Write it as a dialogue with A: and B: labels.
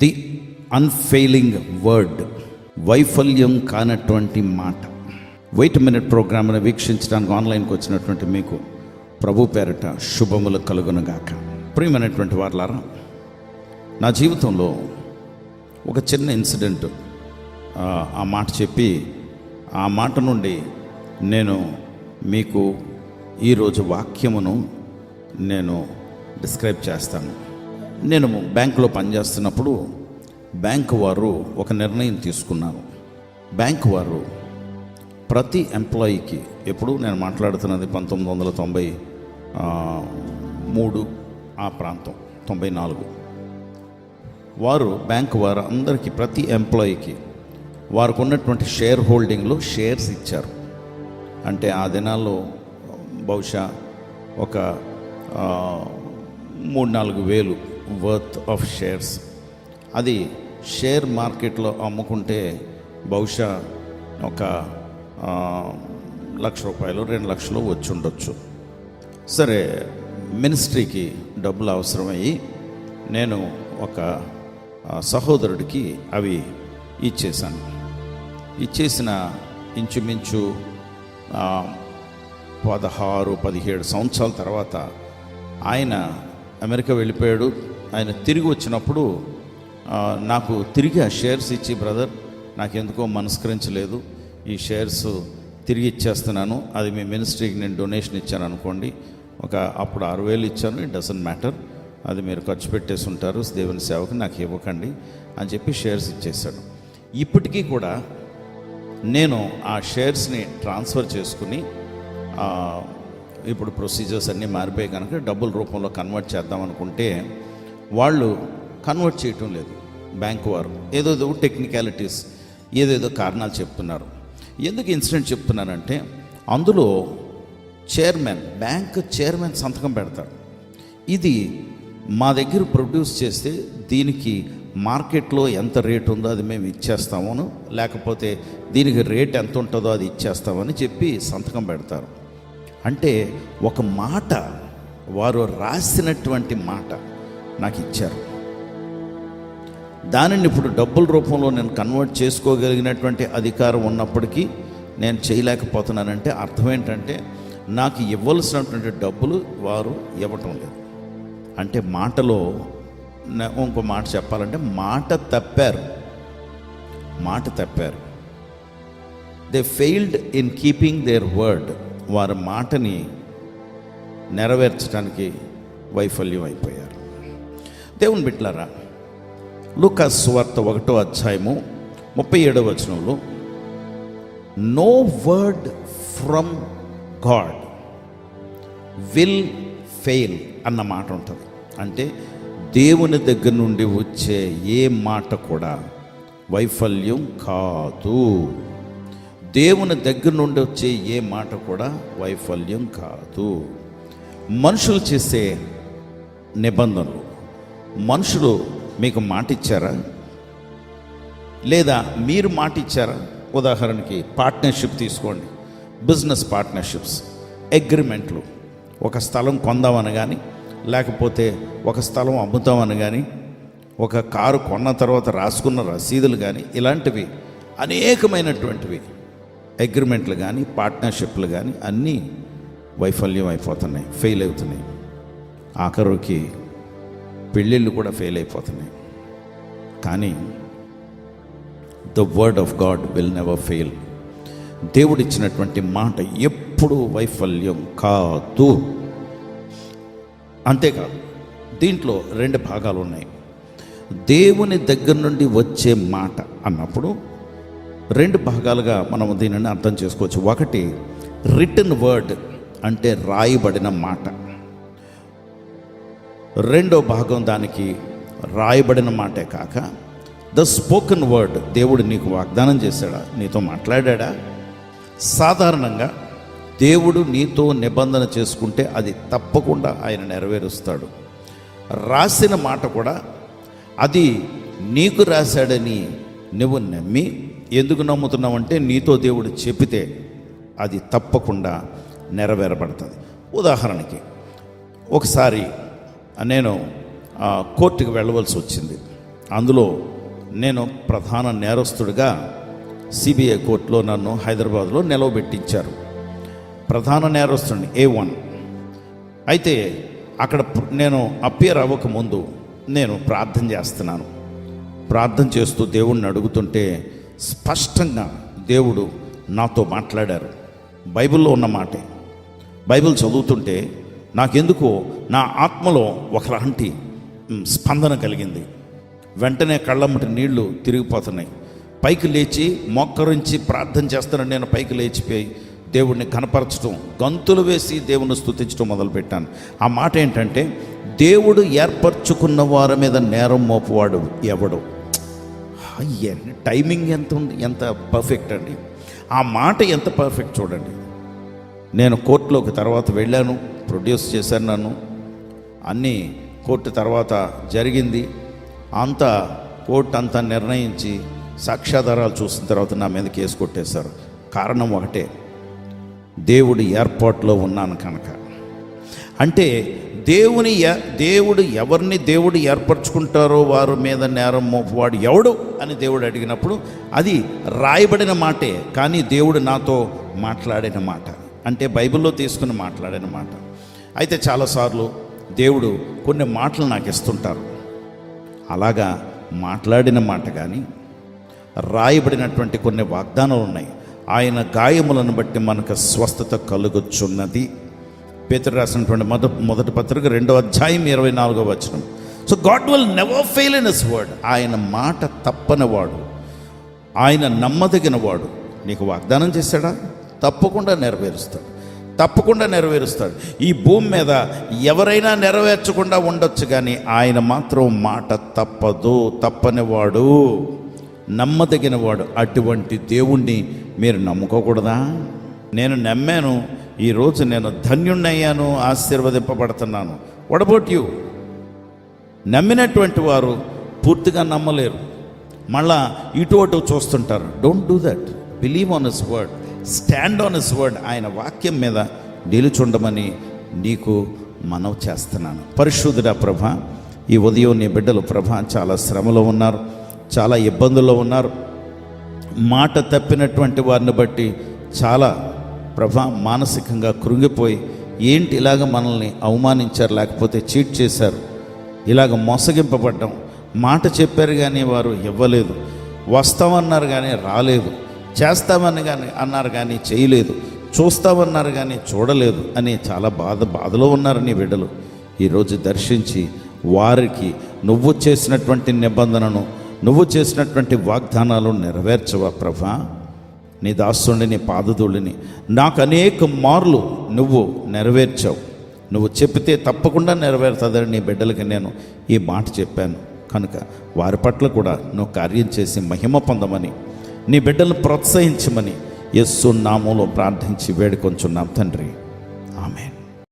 A: The unfailing word వైఫల్యం కానటువంటి మాట. వెయిట్ మినిట్ ప్రోగ్రామ్ను వీక్షించడానికి ఆన్లైన్కి వచ్చినటువంటి మీకు ప్రభు పేరట శుభములు కలుగునుగాక. ప్రియమైనటువంటి వారులారా నా జీవితంలో ఒక చిన్న ఇన్సిడెంట్ ఆ, ఆ మాట చెప్పి ఆ మాట నుండి నేను మీకు ఈరోజు వాక్యమును నేను డిస్క్రైబ్ చేస్తాను. నేను బ్యాంకులో పనిచేస్తున్నప్పుడు బ్యాంకు వారు ఒక నిర్ణయం తీసుకున్నారు. బ్యాంకు వారు ప్రతి ఎంప్లాయీకి ఎప్పుడు నేను మాట్లాడుతున్నది పంతొమ్మిది వందల తొంభై మూడు ఆ ప్రాంతం తొంభై నాలుగు. వారు బ్యాంకు వారు అందరికీ ప్రతి ఎంప్లాయీకి వారికి ఉన్నటువంటి షేర్ హోల్డింగ్లో షేర్స్ ఇచ్చారు. అంటే ఆ దినాల్లో బహుశా ఒక మూడు నాలుగు వేలు వర్త్ ఆఫ్ షేర్స్ అది షేర్ మార్కెట్లో అమ్ముకుంటే బహుశా ఒక లక్ష రూపాయలు రెండు లక్షలు వచ్చి ఉండొచ్చు సరే మినిస్ట్రీకి డబ్బులు అవసరమయ్యి నేను ఒక సహోదరుడికి అవి ఇచ్చేసాను ఇచ్చేసిన ఇంచుమించు పదహారు పదిహేడు సంవత్సరాల తర్వాత ఆయన అమెరికా వెళ్ళిపోయాడు. ఆయన తిరిగి వచ్చినప్పుడు నాకు తిరిగి ఆ షేర్స్ ఇచ్చి బ్రదర్ నాకెందుకో మనస్కరించలేదు. ఈ షేర్స్ తిరిగి ఇచ్చేస్తున్నాను. అది మీ మినిస్ట్రీకి నేను డొనేషన్ ఇచ్చాను అనుకోండి. ఒక అప్పుడు ఆరు వేలు ఇచ్చాను. ఇట్ డజంట్ మ్యాటర్ అది మీరు ఖర్చు పెట్టేసి ఉంటారు. దేవుని సేవకు నాకు ఇవ్వకండి. అని చెప్పి షేర్స్ ఇచ్చేసాడు ఇప్పటికీ కూడా నేను ఆ షేర్స్ని ట్రాన్స్ఫర్ చేసుకుని ఇప్పుడు ప్రొసీజర్స్ అన్నీ మారిపోయి కనుక డబ్బుల రూపంలో కన్వర్ట్ చేద్దాం అనుకుంటే వాళ్ళు కన్వర్ట్ చేయటం లేదు. బ్యాంకు వారు. ఏదోదో టెక్నికాలిటీస్ ఏదేదో కారణాలు చెప్తున్నారు. ఎందుకు ఇన్సిడెంట్ చెప్తున్నానంటే అందులో చైర్మన్ బ్యాంక్ చైర్మన్ సంతకం పెడతాడు ఇది మా దగ్గర ప్రొడ్యూస్ చేస్తే దీనికి మార్కెట్లో ఎంత రేట్ ఉందో అది మేము ఇచ్చేస్తామను లేకపోతే దీనికి రేట్ ఎంత ఉంటుందో అది ఇచ్చేస్తామని చెప్పి సంతకం పెడతారు. అంటే ఒక మాట వారు రాసినటువంటి మాట నాకు ఇచ్చారు దానిని ఇప్పుడు డబ్బుల రూపంలో నేను కన్వర్ట్ చేసుకోగలిగినటువంటి అధికారం ఉన్నప్పటికీ నేను చేయలేకపోతున్నానంటే అర్థం ఏంటంటే నాకు ఇవ్వాల్సినటువంటి డబ్బులు వారు ఇవ్వటం లేదు. అంటే మాటలో ఇంకో మాట చెప్పాలంటే మాట తప్పారు. మాట తప్పారు. They failed in keeping their word వారి మాటని నెరవేర్చడానికి వైఫల్యం అయిపోయారు. దేవుని బిట్లారా లూకాస్ వార్త ఒకటో అధ్యాయము ముప్పై ఏడవ వచనంలో no word from God will fail అన్న మాట ఉంటుంది. అంటే దేవుని దగ్గర నుండి వచ్చే ఏ మాట కూడా వైఫల్యం కాదు. దేవుని దగ్గర నుండి వచ్చే ఏ మాట కూడా వైఫల్యం కాదు. మనుషులు చేసే నిబంధనలు మనుషులు మీకు మాట ఇచ్చారా లేదా మీరు మాట ఇచ్చారా ఉదాహరణకి పార్ట్నర్షిప్ తీసుకోండి. బిజినెస్ పార్ట్నర్షిప్స్ అగ్రిమెంట్లు. ఒక స్థలం కొందామని కానీ లేకపోతే ఒక స్థలం అమ్ముతామని కానీ ఒక కారు కొన్న తర్వాత రాసుకున్న రసీదులు కానీ ఇలాంటివి అనేకమైనటువంటివి. అగ్రిమెంట్లు కానీ పార్ట్నర్షిప్లు కానీ అన్నీ వైఫల్యం అయిపోతున్నాయి ఫెయిల్ అవుతున్నాయి. ఆఖరికి పెళ్ళిళ్ళు కూడా ఫెయిల్ అయిపోతున్నాయి. కానీ the word of God will never fail దేవుడిచ్చినటువంటి మాట ఎప్పుడు వైఫల్యం కాదు. అంతేకాదు దీంట్లో రెండు భాగాలు ఉన్నాయి దేవుని దగ్గర నుండి వచ్చే మాట అన్నప్పుడు రెండు భాగాలుగా మనం దీనిని అర్థం చేసుకోవచ్చు. ఒకటి రిటర్న్ వర్డ్ అంటే రాయబడిన మాట. రెండో భాగం దానికి రాయబడిన మాటే కాక ద స్పోకెన్ వర్డ్ దేవుడు నీకు వాగ్దానం చేశాడా? నీతో మాట్లాడా సాధారణంగా దేవుడు నీతో నిబంధన చేసుకుంటే అది తప్పకుండా ఆయన నెరవేరుస్తాడు. రాసిన మాట కూడా అది నీకు రాశాడని నువ్వు నమ్మి ఎందుకు నమ్ముతున్నావంటే నీతో దేవుడు చెప్పితే అది తప్పకుండా నెరవేరబడుతుంది. ఉదాహరణకి ఒకసారి నేను ఆ, కోర్టుకు వెళ్ళవలసి వచ్చింది. అందులో నేను ప్రధాన నేరస్తుడిగా సిబిఐ కోర్టులో నన్ను హైదరాబాద్లో నిలవబెట్టించారు. ప్రధాన నేరస్తుడిని ఏ వన్. అయితే అక్కడ నేను అపియర్ అవ్వకముందు నేను ప్రార్థన చేస్తున్నాను. ప్రార్థన చేస్తూ దేవుణ్ణి అడుగుతుంటే స్పష్టంగా దేవుడు నాతో మాట్లాడారు. బైబిల్లో ఉన్న మాటే. బైబిల్ చదువుతుంటే నాకెందుకో నా ఆత్మలో ఒకలాంటి స్పందన కలిగింది. వెంటనే కళ్ళమ్మటి నీళ్ళు తిరిగిపోతున్నాయి. పైకి లేచి మొక్కరించి ప్రార్థన చేస్తాను నేను పైకి లేచిపోయి దేవుడిని కనపరచడం గంతులు వేసి దేవుని స్థుతించడం మొదలుపెట్టాను. ఆ మాట ఏంటంటే దేవుడు ఏర్పరచుకున్న వారి మీద నేరం మోపువాడు ఎవడు? అయ్యే టైమింగ్ ఎంత ఉంది? ఎంత పర్ఫెక్ట్ అండి. ఆ మాట ఎంత పర్ఫెక్ట్ చూడండి. నేను కోర్టులోకి తర్వాత వెళ్ళాను ప్రొడ్యూస్ చేశాను నన్ను. అన్నీ కోర్టు తర్వాత జరిగింది. అంతా కోర్టు అంతా నిర్ణయించి సాక్ష్యాధారాలు చూసిన తర్వాత నా మీద కేసు కొట్టేశారు. కారణం ఒకటే దేవుడి ఏర్పాటులో ఉన్నాను కనుక. అంటే దేవుని ఎ- దేవుడు ఎవరిని దేవుడు ఏర్పరచుకుంటారో వారి మీద నేరం మోపువాడు ఎవడు అని దేవుడు అడిగినప్పుడు అది రాయబడిన మాటే కానీ దేవుడు నాతో మాట్లాడిన మాట. అంటే బైబిల్లో తీసుకుని మాట్లాడిన మాట. అయితే చాలాసార్లు దేవుడు కొన్ని మాటలు నాకు ఇస్తుంటారు. అలాగా మాట్లాడిన మాట కానీ రాయబడినటువంటి కొన్ని వాగ్దానాలు ఉన్నాయి. ఆయన గాయములను బట్టి మనకు స్వస్థత కలుగుచున్నది. పేతురు రాసినటువంటి మొదటి మొదటి పత్రిక రెండో అధ్యాయం ఇరవై నాలుగో వచనం. So God will never fail in his word ఆయన మాట తప్పనివాడు. ఆయన నమ్మదగిన వాడు నీకు వాగ్దానం చేశాడా? తప్పకుండా నెరవేరుస్తాడు. తప్పకుండా నెరవేరుస్తాడు. ఈ భూమి మీద ఎవరైనా నెరవేర్చకుండా ఉండొచ్చు కానీ ఆయన మాత్రం మాట తప్పదు. తప్పనివాడు నమ్మదగినవాడు. అటువంటి దేవుణ్ణి మీరు నమ్ముకోకూడదా? నేను నమ్మాను. ఈరోజు నేను ధన్యుణ్ణయ్యాను ఆశీర్వదింపబడుతున్నాను. వడబోట్ యూ నమ్మినటువంటి వారు పూర్తిగా నమ్మలేరు. మళ్ళా ఇటు అటు చూస్తుంటారు. Don't do that believe on his word stand on his word ఆయన వాక్యం మీద నిలుచుండమని నీకు మనవి చేస్తున్నాను. పరిశుద్ధుడా ప్రభ ఈ ఉదయం నీ బిడ్డలు ప్రభ చాలా శ్రమలో ఉన్నారు చాలా ఇబ్బందుల్లో ఉన్నారు. మాట తప్పినటువంటి వారిని బట్టి చాలా ప్రభ మానసికంగా కృంగిపోయి ఏంటి ఇలాగ మనల్ని అవమానించారు లేకపోతే చీట్ చేశారు ఇలాగ మోసగింపబడ్డం మాట చెప్పారు కానీ వారు ఇవ్వలేదు వస్తామన్నారు కానీ రాలేదు. చేస్తామని కానీ అన్నారు కానీ చేయలేదు. చూస్తామన్నారు కానీ చూడలేదు అని చాలా బాధ బాధలో ఉన్నారు నీ బిడ్డలు. ఈరోజు దర్శించి వారికి నువ్వు చేసినటువంటి నిబంధనను నువ్వు చేసినటువంటి వాగ్దానాలు నెరవేర్చవా ప్రభా? నీ దాసుని నీ పాదధూళిని నాకు అనేక మార్లు నువ్వు నెరవేర్చావు. నువ్వు చెప్తే తప్పకుండా నెరవేరుతుందని నీ బిడ్డలకి నేను ఈ మాట చెప్పాను. కనుక వారి పట్ల కూడా నువ్వు కార్యం చేసి మహిమ పొందమని నీ బిడ్డలు ప్రోత్సహించమని యస్సు నామంలో ప్రార్థించి వేడుకొంచున్నాం తండ్రి.